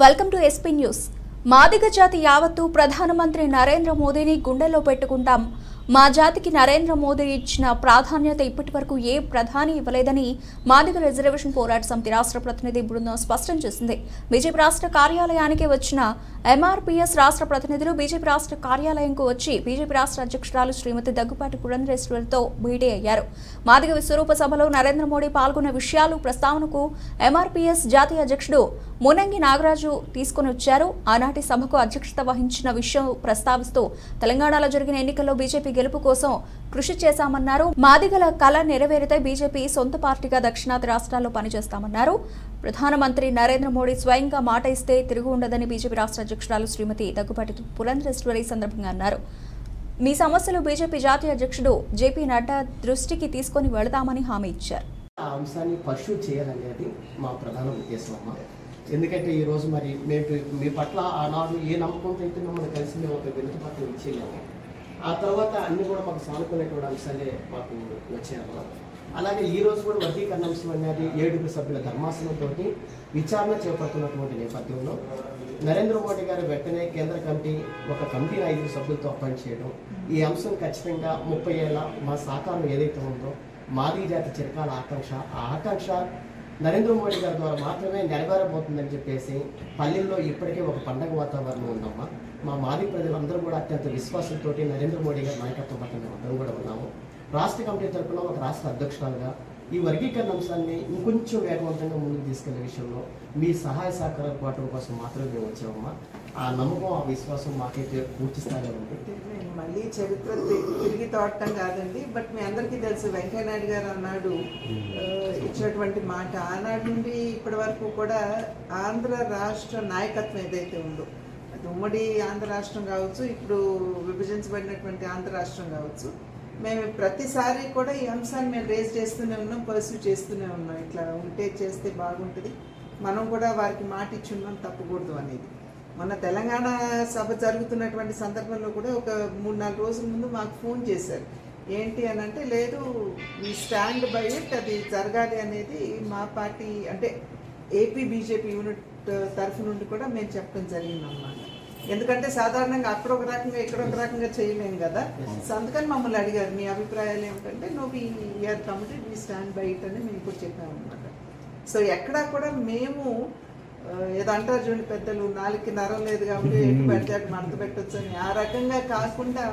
Welcome to SP news. Madiga జాతి యావత్తు ప్రధానమంత్రి నరేంద్ర మోదీని గుండెల్లో పెట్టుకుంటాం. మా జాతికి నరేంద్ర మోదీ ఇచ్చిన ప్రాధాన్యత ఇప్పటి వరకు ఏ ప్రధాని ఇవ్వలేదని మాదిగ రిజర్వేషన్ పోరాట సమితి రాష్ట్ర ప్రతినిధి బృందం స్పష్టం చేసింది. బీజేపీ రాష్ట్ర కార్యాలయానికి వచ్చిన ఎంఆర్పీఎస్ రాష్ట్ర ప్రతినిధులు బీజేపీ రాష్ట్ర కార్యాలయంకు వచ్చి బీజేపీ రాష్ట్ర అధ్యక్షురాలు శ్రీమతి దగ్గుపాటి పురంధరేశ్వరితో భేటీ అయ్యారు. మాదిగ విశ్వరూప సభలో నరేంద్ర మోడీ పాల్గొన్న విషయాలు ప్రస్తావనకు ఎంఆర్పీఎస్ జాతీయ అధ్యక్షుడు మునంగి నాగరాజు తీసుకుని వచ్చారు. ఆనాటి సభకు అధ్యక్షత వహించిన విషయం ప్రస్తావిస్తూ తెలంగాణలో జరిగిన ఎన్నికల్లో బీజేపీ గెలుపు కోసం కృషి చేశామన్నారు. మాదిగల కళ నెరవేరితే బీజేపీ సొంత పార్టీగా దక్షిణాది రాష్ట్రాల్లో పనిచేస్తామన్నారు. ప్రధానమంత్రి నరేంద్ర మోడీ స్వయంగా మాట ఇస్తే తిరుగు ఉండదని బీజేపీ రాష్ట్ర అధ్యక్షురాలు శ్రీమతి దగ్గుపాటి పురంధరేశ్వరి సందర్భంగా అన్నారు. మీ సమస్యలు బీజేపీ జాతీయ అధ్యక్షుడు జేపీ నడ్డా దృష్టికి తీసుకొని వెళతామని హామీ ఇచ్చారు. ఆ అంశాన్ని పర్సూ చేయాలనేది మా ప్రధాన ఉద్దేశం అమ్మ. ఎందుకంటే ఈరోజు మరి మేము మీ పట్ల ఆనాడు ఏ నమ్మకంతో అయితే మిమ్మల్ని కలిసి మేము ఒక వెనుక పట్ల ఇచ్చేయాము ఆ తర్వాత అన్ని కూడా మాకు సానుకునేటువంటి అంశాలే మాకు వచ్చాయన్నమాట అలాగే ఈ రోజు కూడా వర్గీకరణ అంశం అనేది ఏడుగురు సభ్యుల ధర్మాసనంతో విచారణ చేపడుతున్నటువంటి నేపథ్యంలో నరేంద్ర మోడీ గారు వెంటనే కేంద్ర కమిటీ ఒక కమిటీని ఐదుగురు సభ్యులతో అపాయింట్ చేయడం. ఈ అంశం ఖచ్చితంగా ముప్పై ఏళ్ళ మా సహకారం ఏదైతే ఉందో మాదీ జాతి చిరకాల ఆకాంక్ష. ఆ ఆకాంక్ష నరేంద్ర మోడీ గారి ద్వారా మాత్రమే నెరవేరబోతుందని చెప్పేసి పల్లెల్లో ఇప్పటికే ఒక పండగ వాతావరణం ఉందమ్మా. మా మాది ప్రజలందరూ కూడా అత్యంత విశ్వాసంతో నరేంద్ర మోడీ గారి నాయకత్వం పట్ల మేము అందరం కూడా ఉన్నాము. రాష్ట్ర కమిటీ తరఫున ఒక రాష్ట్ర అధ్యక్షురాలుగా ఈ వర్గీకరణ అంశాన్ని ఇంకొంచెం వేగవంతంగా ముందుకు తీసుకెళ్ళే విషయంలో మీ సహాయ సహకారాల పాటు కోసం మాత్రమే మేము వచ్చామమ్మా. ఆ నమ్మకం ఆ విశ్వాసం మాకైతే పూర్తి స్థాయిలో ఉంది. మళ్ళీ చరిత్ర తిరిగి తోడటం కాదండి. బట్ మీ అందరికీ తెలుసు వెంకయ్యనాయుడు గారు అన్నాడు ఇచ్చినటువంటి మాట. ఆనాడు నుండి ఇప్పటి వరకు కూడా ఆంధ్ర రాష్ట్ర నాయకత్వం ఏదైతే ఉందో అది ఉమ్మడి ఆంధ్ర రాష్ట్రం కావచ్చు ఇప్పుడు విభజించబడినటువంటి ఆంధ్ర రాష్ట్రం కావచ్చు మేము ప్రతిసారి కూడా ఈ అంశాన్ని మేము రేజ్ చేస్తూనే ఉన్నాం పర్సూ చేస్తూనే ఉన్నాం. ఇట్లా ఉంటే చేస్తే బాగుంటుంది. మనం కూడా వారికి మాట ఇచ్చి ఉన్నాం తప్పకూడదు అనేది. మన తెలంగాణ సభ జరుగుతున్నటువంటి సందర్భంలో కూడా ఒక మూడు నాలుగు రోజుల ముందు మాకు ఫోన్ చేశారు. ఏంటి అని అంటే లేదు ఈ స్టాండ్ బై ఇట్ అది జరగాలి అనేది మా పార్టీ అంటే ఏపీ బీజేపీ యూనిట్ తరఫు నుండి కూడా మేము చెప్పడం జరిగిందన్నమాట. ఎందుకంటే సాధారణంగా అక్కడ ఒక రకంగా ఇక్కడ ఒక రకంగా చేయలేము కదా. సో అందుకని మమ్మల్ని అడిగారు. మీ అభిప్రాయాలు ఏమిటంటే నువ్వు ఇయర్ కమిటీ మీ స్టాండ్ బై ఇట్ అని మేము కూడా చెప్పామన్నమాట. సో ఎక్కడా కూడా మేము ఏదో అంటారు చూడండి పెద్దలు నాలుగుకి నరం లేదు కాబట్టి ఎటు పెడితే అటు మడత పెట్టొచ్చు అని. ఆ రకంగా కాకుండా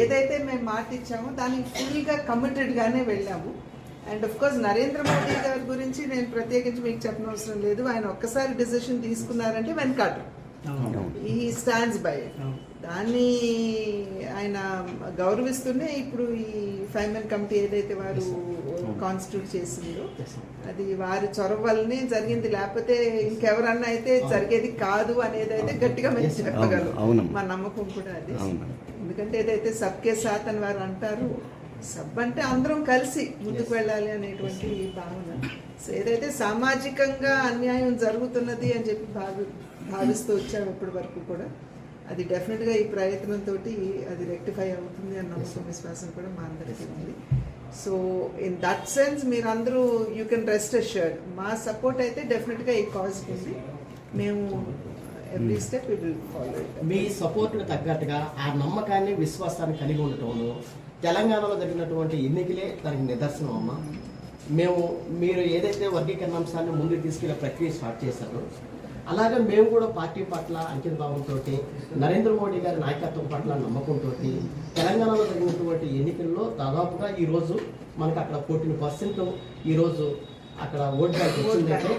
ఏదైతే మేము మాట ఇచ్చామో దానికి ఫుల్గా కమిటెడ్గానే వెళ్ళాము. And of course Narendra Modi గారి గురించి నేను ప్రత్యేకించి మీకు చెప్పనవసరం లేదు. ఆయన ఒక్కసారి డిసిషన్ తీసుకున్నారంటే వెనకాటు ఈ స్టాండ్స్ బై దాన్ని ఆయన గౌరవిస్తూనే ఇప్పుడు ఈ ఫైవ్ మెన్ కమిటీ ఏదైతే వారు కాన్స్టిట్యూట్ చేసిందో అది వారి చొరవ వల్లనే జరిగింది. లేకపోతే ఇంకెవరన్నా అయితే జరిగేది కాదు అనేది అయితే గట్టిగా మేము చెప్పగలం. అవునమ్మా. మా నమ్మకం కూడా అది. ఎందుకంటే ఏదైతే సబ్కే సాత్ అని వారు అంటారు సబ్ అంటే అందరం కలిసి ముందుకు వెళ్ళాలి అనేటువంటి భావన. సో ఏదైతే సామాజికంగా అన్యాయం జరుగుతున్నది అని చెప్పి భావి భావిస్తూ వచ్చాము ఇప్పటి వరకు కూడా అది డెఫినెట్గా ఈ ప్రయత్నంతో అది రెక్టిఫై అవుతుంది అన్న నమ్మకం విశ్వాసం కూడా మా అందరికీ ఉంది. సో ఇన్ దట్ సెన్స్ మీరందరూ యూ కెన్ రెస్ట్ అష్యూర్డ్. మా సపోర్ట్ అయితే డెఫినెట్గా ఈ కాజ్ ఉంది. మేము ఎవ్రీ స్టెప్ విల్ ఫాలో మీ సపోర్ట్కు తగ్గట్టుగా ఆ నమ్మకాన్ని విశ్వాసాన్ని కలిగి ఉండటంలో తెలంగాణలో జరిగినటువంటి ఎన్నికలే దానికి నిదర్శనం అమ్మ. మేము మీరు ఏదైతే వర్గీకరణ అంశాన్ని ముందుకు తీసుకెళ్ళే ప్రక్రియ స్టార్ట్ చేశారో అలాగే మేము కూడా పార్టీ పట్ల అంకిత భావంతో నరేంద్ర మోడీ గారి నాయకత్వం పట్ల నమ్మకంతో తెలంగాణలో జరిగినటువంటి ఎన్నికల్లో దాదాపుగా ఈరోజు మనకు అక్కడ ఫోర్టీన్ పర్సెంట్ ఈరోజు అక్కడ ఓట్ బ్యాంక్ వచ్చిందంటే.